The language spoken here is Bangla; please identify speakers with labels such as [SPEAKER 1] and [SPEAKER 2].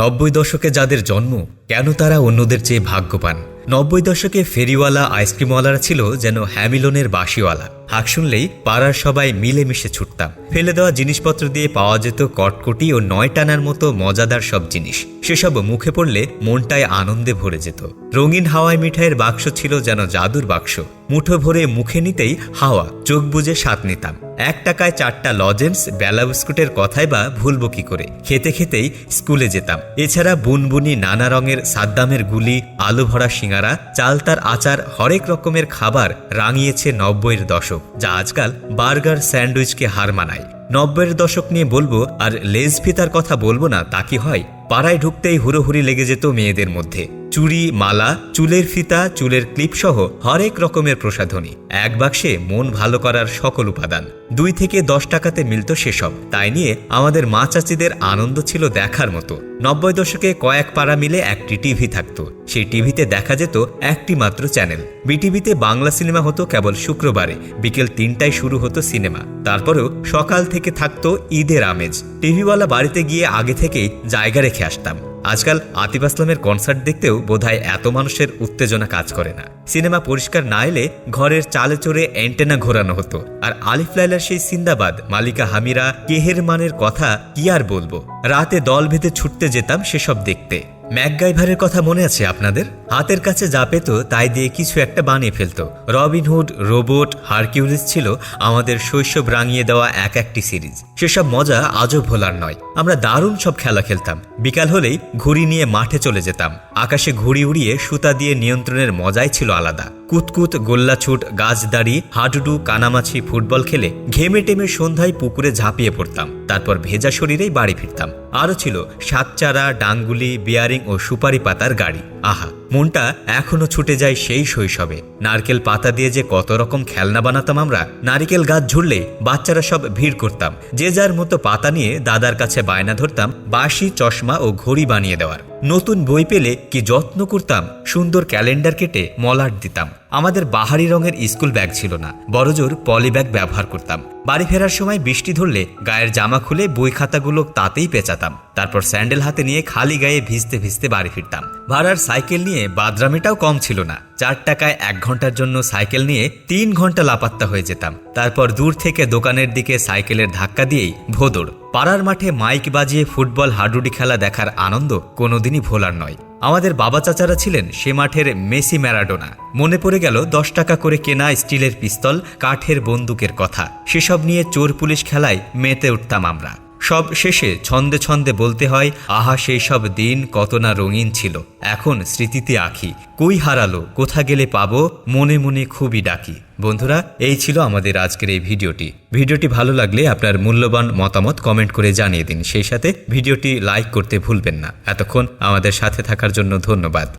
[SPEAKER 1] নব্বই দশকে যাদের জন্ম, কেন তারা অন্যদের চেয়ে ভাগ্য পান নব্বই দশকে ফেরিওয়ালা, আইসক্রিমওয়ালারা ছিল যেন হ্যামিলনের বাসিওয়ালা হাক শুনলেই পাড়ার সবাই মিলেমিশে ছুটতাম। ফেলে দেওয়া জিনিসপত্র দিয়ে পাওয়া যেত কটকটি ও নয় টানার মতো মজাদার সব জিনিস। সেসব মুখে পড়লে মনটায় আনন্দে ভরে যেত। রঙিন হাওয়াই মিঠাইয়ের বাক্স ছিল যেন জাদুর বাক্স। মুঠো ভরে মুখে নিতেই হাওয়া, চোখ বুজে স্বাদ নিতাম। এক টাকায় চারটা লজেন্স, বেলা বিস্কুটের কথাই বা ভুলব কি করে? খেতে খেতেই স্কুলে যেতাম। এছাড়া বুনবুনি, নানা রঙের সাদ্দামের গুলি আলু ভরা সিঙ্গারা চালতার আচার, হরেক রকমের খাবার রাঙিয়েছে নব্বইয়ের দশক। যা আজকাল বার্গার স্যান্ডউইচকে হার মানায়। নব্বইয়ের দশক নিয়ে বলব, আর লেজ ফিতার কথা বলব না, তা কি হয়? পাড়ায় ঢুকতেই হুড়োহুড়ি লেগে যেত মেয়েদের মধ্যে। চুড়ি, মালা, চুলের ফিতা, চুলের ক্লিপ সহ হরেক রকমের প্রসাধনী। এক বাক্সে মন ভালো করার সকল উপাদান। দুই থেকে দশ টাকাতে মিলত সেসব। তাই নিয়ে আমাদের মা চাচিদের আনন্দ ছিল দেখার মতো। নব্বই দশকে কয়েক পাড়া মিলে একটি টিভি থাকতো। সেই টিভিতে দেখা যেত একটি মাত্র চ্যানেল। বিটিভিতে বাংলা সিনেমা হতো কেবল শুক্রবারে। বিকেল তিনটায় শুরু হতো সিনেমা। তারপরেও সকাল থেকে থাকত ঈদের আমেজ। টিভিওয়ালা বাড়িতে গিয়ে আগে থেকেই জায়গা রেখে আসতাম। আজকাল আতিফ আসলামের কনসার্ট দেখতেও বোধহয় এত মানুষের উত্তেজনা কাজ করে না। সিনেমা পরিষ্কার না এলে ঘরের চালে চড়ে অ্যান্টেনা ঘোরানো হতো। আর আলিফ লাইলার সেই সিন্দাবাদ, মালিকা হামিরা, কেহের মানের কথা কি আর বলব? রাতে দল ভেদে ছুটতে যেতাম সেসব দেখতে। ম্যাকগাইভারের কথা মনে আছে আপনাদের? হাতের কাছে যা পেত, তাই দিয়ে কিছু একটা বানিয়ে ফেলত। রবিনহুড রোবট, হারকিউলিস ছিল আমাদের শৈশব রাঙিয়ে দেওয়া এক একটি সিরিজ। সেসব মজা আজও ভোলার নয়। আমরা দারুণ সব খেলা খেলতাম। বিকাল হলেই ঘুড়ি নিয়ে মাঠে চলে যেতাম। আকাশে ঘুড়ি উড়িয়ে সুতা দিয়ে নিয়ন্ত্রণের মজাই ছিল আলাদা। কুতকুত, গোল্লাছুট, গাছদাড়ি, হাডুডু, কানামাছি ফুটবল খেলে ঘেমে টেমে সন্ধ্যায় পুকুরে ঝাঁপিয়ে পড়তাম। তারপর ভেজা শরীরেই বাড়ি ফিরতাম। আরও ছিল সাতচারা, ডাঙ্গুলি, বিয়ারিং ও সুপারি পাতার গাড়ি। আহা, মনটা এখনও ছুটে যায় সেই শৈশবে। নারকেল পাতা দিয়ে যে কত রকম খেলনা বানাতাম আমরা, নারিকেল গাছ ঝুড়লে বাচ্চারা সব ভিড় করতাম। যে যার মতো পাতা নিয়ে দাদার কাছে বায়না ধরতাম, বাঁশি, চশমা ও ঘড়ি বানিয়ে দেওয়ার। নতুন বই পেলে কি যত্ন করতাম, সুন্দর ক্যালেন্ডার কেটে মলাট দিতাম। আমাদের বাহারি রঙের স্কুল ব্যাগ ছিল না, বড়জোর পলি ব্যাগ ব্যবহার করতাম। বাড়ি ফেরার সময় বৃষ্টি ধরলে গায়ের জামা খুলে বই খাতাগুলো তাতেই পেঁচাতাম। তারপর স্যান্ডেল হাতে নিয়ে খালি গায়ে ভিজতে ভিজতে বাড়ি ফিরতাম। ভাড়ার সাইকেল নিয়ে বাদরামিটাও কম ছিল না। চার টাকায় এক ঘণ্টার জন্য সাইকেল নিয়ে তিন ঘণ্টা লাপাত্তা হয়ে যেতাম। তারপর দূর থেকে দোকানের দিকে সাইকেলের ধাক্কা দিয়েই ভোদর। পাড়ার মাঠে মাইক বাজিয়ে ফুটবল, হাডুডি খেলা দেখার আনন্দ কোনোদিনই ভোলার নয়। আমাদের বাবা চাচারা ছিলেন সে মাঠের মেসি ম্যারাডোনা। মনে পড়ে গেল দশ টাকা করে কেনা স্টিলের পিস্তল, কাঠের বন্দুকের কথা। সেসব নিয়ে চোর পুলিশ খেলায় মেতে উঠতাম আমরা। সব শেষে ছন্দে ছন্দে বলতে হয়, আহা সেই সব দিন কত না রঙিন ছিল। এখন স্মৃতিতে আঁকি কই হারালো? কোথা গেলে পাবো? মনে মনে খুবই ডাকি। বন্ধুরা, এই ছিল আমাদের আজকের এই ভিডিওটি। ভিডিওটি ভালো লাগলে আপনার মূল্যবান মতামত কমেন্ট করে জানিয়ে দিন। সেই সাথে ভিডিওটি লাইক করতে ভুলবেন না। এতক্ষণ আমাদের সাথে থাকার জন্য ধন্যবাদ।